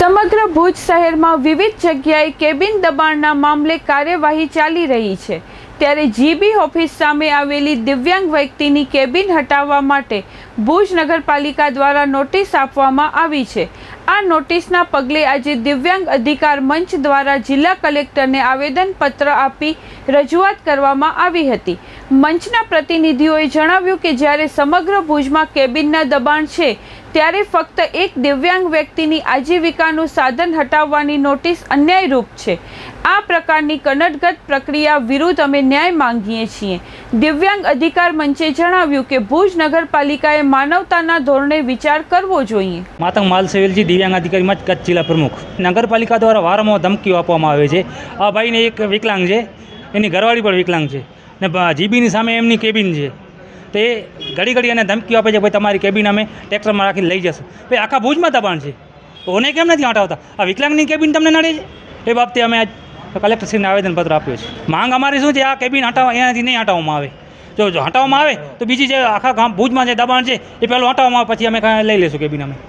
સમગ્ર ભુજ શહેરમાં વિવિધ જગ્યાએ કેબિન દબાણના મામલે કાર્યવાહી ચાલી રહી છે. ત્યારે જીબી ઓફિસ સામે આવેલી દિવ્યાંગ વ્યક્તિની કેબિન હટાવવા માટે ભુજ નગરપાલિકા દ્વારા નોટિસ આપવામાં આવી છે. આ નોટિસના પગલે આજે દિવ્યાંગ અધિકાર મંચ દ્વારા જિલ્લા કલેક્ટરને આવેદનપત્ર આપી રજૂઆત કરવામાં આવી હતી. મંચના પ્રતિનિધિઓએ જણાવ્યું કે જ્યારે સમગ્ર ભુજમાં કેબિનના દબાણ છે ત્યારે ફક્ત એક દિવ્યાંગ વ્યક્તિની આજીવિકાનું સાધન હટાવવાની નોટિસ અન્યાયરૂપ છે. આ પ્રકારની કનડગત પ્રક્રિયા વિરુદ્ધ અમે ન્યાય માંગીએ છીએ. દિવ્યાંગ અધિકાર મંચે જણાવ્યું કે ભુજ નગરપાલિકાએ માનવતાના ધોરણે વિચાર કરવો જોઈએ. માતંગ માલસેવેલજી દિવ્યાંગ અધિકારી મચ કચ્છ જિલ્લા પ્રમુખ. નગરપાલિકા દ્વારા વારંવાર ધમકીઓ આપવામાં આવે છે. આ ભાઈને એક વિકલાંગ છે. એની ઘરવાળી પણ વિકલાંગ છે. ને જીબીની સામે એમની કેબિન છે. તે ઘડી ઘડી એને ધમકીઓ આપે છે, ભાઈ, તમારી કેબિન અમે ટ્રેક્ટરમાં રાખીને લઈ જશું. ભાઈ, આખા ભુજમાં દબાણ છે. તો કેમ નથી હટાવતા? આ વિકલાંગની કેબિન તમને નડે છે. એ બાબતે અમે આજ કલેક્ટરશ્રીને આવેદનપત્ર આપ્યું છે. માંગ અમારી શું છે? આ કેબિન હટાવવા એનાથી નહીં હટાવવામાં આવે. જો જો હટાવવામાં આવે, તો બીજી જે આખા ગામ ભુજમાં જે દબાણ છે, એ પહેલું હટાવવામાં આવે, પછી અમે લઈ લઈશું કેબિન અમે.